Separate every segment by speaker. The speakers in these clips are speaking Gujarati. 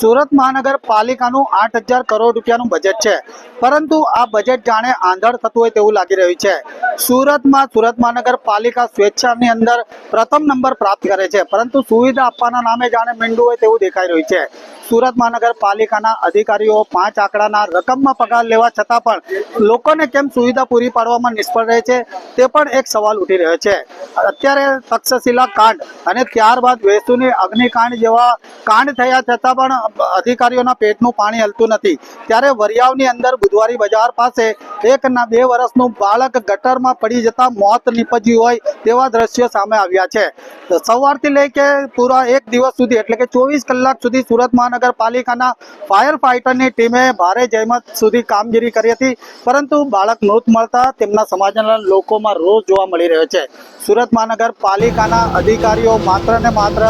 Speaker 1: સુરત મહાનગરપાલિકાનું આઠ હજાર કરોડ રૂપિયાનું બજેટ છે. પરંતુ આ બજેટ જાણે આંધળ થતું હોય તેવું લાગી રહ્યું છે. સુરતમાં સુરત મહાનગરપાલિકા સ્વેચ્છાની અંદર પ્રથમ નંબર પ્રાપ્ત કરે છે. પરંતુ સુવિધા આપવાના નામે જાણે મીંડું હોય તેવું દેખાઈ રહ્યું છે. સુરત મહાનગરપાલિકાના અધિકારીઓ પાંચ આંકડાના રકમમાં પગાર લેવા છતાં પણ લોકોને કેમ સુવિધા પૂરી પાડવામાં નિષ્ફળ રહે છે તે પણ એક સવાલ ઉઠી રહ્યો છે. અત્યારે તક્ષશિલા કાંડ અને ત્યારબાદ વેસુની અગ્નિકાંડ જેવા કાંડ થયા છતાં પણ અધિકારીઓના પેટનું પાણી હલતું નથી. ત્યારે વરિયાવની અંદર બુધવારી બજાર પાસે એક ના બે વર્ષનું બાળક ગટરમાં પડી જતા મોત નીપજ્યું હોય તેવા દ્રશ્યો સામે આવ્યા છે. સવારથી લઈ કે પૂરા એક દિવસ સુધી એટલે કે ચોવીસ કલાક સુધી સુરત મહાનગરપાલિકાના ફાયર ફાઇટરની ટીમે ભારે જહેમત સુધી કામગીરી કરી હતી, પરંતુ બાળક મૃત મળતા તેમના સમાજના લોકોમાં રોષ જોવા મળી રહ્યો છે. સુરત મહાનગરપાલિકાના અધિકારીઓ માત્ર ને માત્ર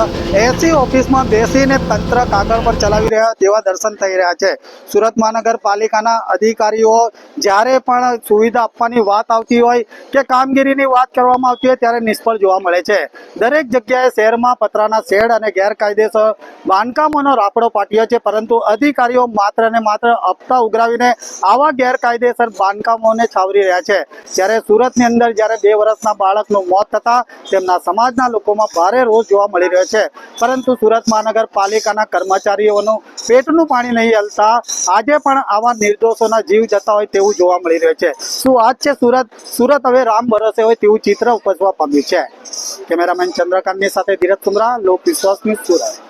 Speaker 1: એસી ઓફિસમાં બેસીને તંત્ર કાગળ પર ચલાવી રહ્યા તેવા દર્શન થઈ રહ્યા છે. સુરત મહાનગરપાલિકાના અધિકારીઓ જ્યારે પણ સુવિધા આપવાની વાત આવતી હોય કે કામગીરીની વાત કરવામાં આવતી હોય ત્યારે નિષ્ફળ જોવા મળે છે. દરેક જગ્યાએ શહેરમાં પતરાના શેડ અને ગેરકાયદેસર બાંધકામોનો રાપડો પાટ્યો છે, પરંતુ અધિકારીઓ માત્ર ને માત્ર હપ્તા ઉઘરાવીને આવા ગેરકાયદેસર બાંધકામોને છાવરી રહ્યા છે. ત્યારે સુરતની અંદર જ્યારે બે વર્ષના બાળકનું મોત થતા તેમના સમાજના લોકોમાં ભારે રોષ જોવા મળી રહ્યો છે. પરંતુ સુરત મહાનગરપાલિકાના કર્મચારીઓનું પેટનું પાણી નહીં હલતા આજે પણ આવા નિર્દોષોના જીવ જતા હોય તેવું જોવા મળી રહ્યો છે. શું આજ છે? સુરત સુરત હવે રામ ભરોસે હોય તેવું ચિત્ર ઉપજવા પામ્યું છે. કેમેરામેન ચંદ્રકાંતની સાથે ધીરજ સુમરા લોક વિશ્વાસની સુરત.